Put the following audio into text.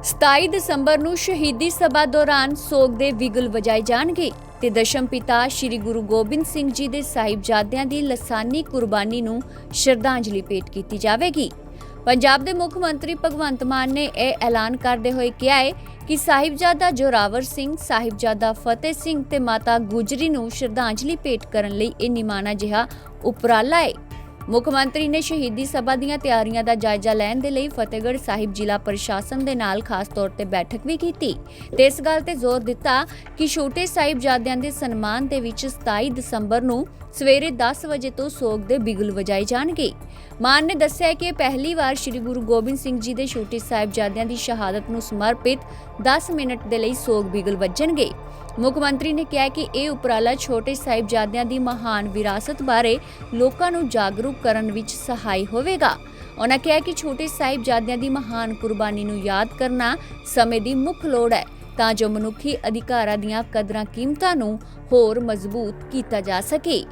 27 ਦਸੰਬਰ ਨੂੰ ਸ਼ਹੀਦੀ ਸਭਾ ਦੌਰਾਨ ਸੋਗ ਦੇ ਵਿਗਲ ਵਜਾਏ ਜਾਣਗੇ ਤੇ ਦਸ਼ਮ ਪਿਤਾ ਸ੍ਰੀ ਗੁਰੂ ਗੋਬਿੰਦ ਸਿੰਘ ਜੀ ਦੇ ਸਾਹਿਬਜ਼ਾਦਿਆਂ ਦੀ ਲਸਾਨੀ ਕੁਰਬਾਨੀ ਨੂੰ ਸ਼ਰਧਾਂਜਲੀ ਭੇਟ ਕੀਤੀ ਜਾਵੇਗੀ। ਪੰਜਾਬ ਦੇ ਮੁੱਖ ਮੰਤਰੀ ਭਗਵੰਤ ਮਾਨ ਨੇ ਇਹ ਐਲਾਨ ਕਰਦੇ ਹੋਏ ਕਿਹਾ ਹੈ ਕਿ ਸਾਹਿਬਜ਼ਾਦਾ ਜੋਰਾਵਰ ਸਿੰਘ, ਸਾਹਿਬਜ਼ਾਦਾ ਫਤਿਹ ਸਿੰਘ ਤੇ ਮਾਤਾ ਗੁਜਰੀ ਨੂੰ ਸ਼ਰਧਾਂਜਲੀ ਭੇਟ ਕਰਨ ਲਈ ਇਹ ਨਿਮਾਣਾ ਜਿਹਾ ਉਪਰਾਲਾ ਹੈ। ਮੁੱਖ ਮੰਤਰੀ ਨੇ ਸ਼ਹੀਦੀ ਸਭਾ ਦੀਆਂ ਤਿਆਰੀਆਂ ਦਾ ਜਾਇਜ਼ਾ ਲੈਣ ਦੇ ਲਈ ਫਤਿਹਗੜ੍ਹ ਸਾਹਿਬ ਜ਼ਿਲ੍ਹਾ ਪ੍ਰਸ਼ਾਸਨ ਦੇ ਨਾਲ ਖਾਸ ਤੌਰ ਤੇ ਬੈਠਕ ਵੀ ਕੀਤੀ ਤੇ ਇਸ ਗੱਲ ਤੇ ਜ਼ੋਰ ਦਿੱਤਾ ਕਿ ਛੋਟੇ ਸਾਹਿਬਜ਼ਾਦਿਆਂ ਦੇ ਸਨਮਾਨ ਦੇ ਵਿੱਚ 27 ਦਸੰਬਰ ਨੂੰ ਸਵੇਰੇ 10 ਵਜੇ ਤੋਂ ਸੋਗ ਦੇ ਬਿਗਲ ਵਜਾਏ ਜਾਣਗੇ। ਮਾਨ ਨੇ ਦੱਸਿਆ ਕਿ ਪਹਿਲੀ ਵਾਰ ਸ੍ਰੀ ਗੁਰੂ ਗੋਬਿੰਦ ਸਿੰਘ ਜੀ ਦੇ ਛੋਟੇ ਸਾਹਿਬਜ਼ਾਦਿਆਂ ਦੀ ਸ਼ਹਾਦਤ ਨੂੰ ਸਮਰਪਿਤ 10 ਮਿੰਟ ਦੇ ਲਈ ਸੋਗ ਬਿਗਲ ਵੱਜਣਗੇ। ਮੁੱਖ ਮੰਤਰੀ ਨੇ ਕਿਹਾ ਕਿ ਇਹ ਉਪਰਾਲਾ ਛੋਟੇ ਸਾਹਿਬਜ਼ਾਦਿਆਂ ਦੀ ਮਹਾਨ ਵਿਰਾਸਤ ਬਾਰੇ ਲੋਕਾਂ ਨੂੰ ਜਾਗਰੂਕ ਕਰਨ ਵਿੱਚ ਸਹਾਈ ਹੋਵੇਗਾ। ਉਹਨਾਂ ਕਿਹਾ ਕਿ ਛੋਟੇ ਸਾਹਿਬਜ਼ਾਦਿਆਂ ਦੀ ਮਹਾਨ ਕੁਰਬਾਨੀ ਨੂੰ ਯਾਦ ਕਰਨਾ ਸਮੇਂ ਦੀ ਮੁੱਖ ਲੋੜ ਹੈ, ਤਾਂ ਜੋ ਮਨੁੱਖੀ ਅਧਿਕਾਰਾਂ ਦੀਆਂ ਕਦਰਾਂ ਕੀਮਤਾਂ ਨੂੰ ਹੋਰ ਮਜ਼ਬੂਤ ਕੀਤਾ ਜਾ ਸਕੇ।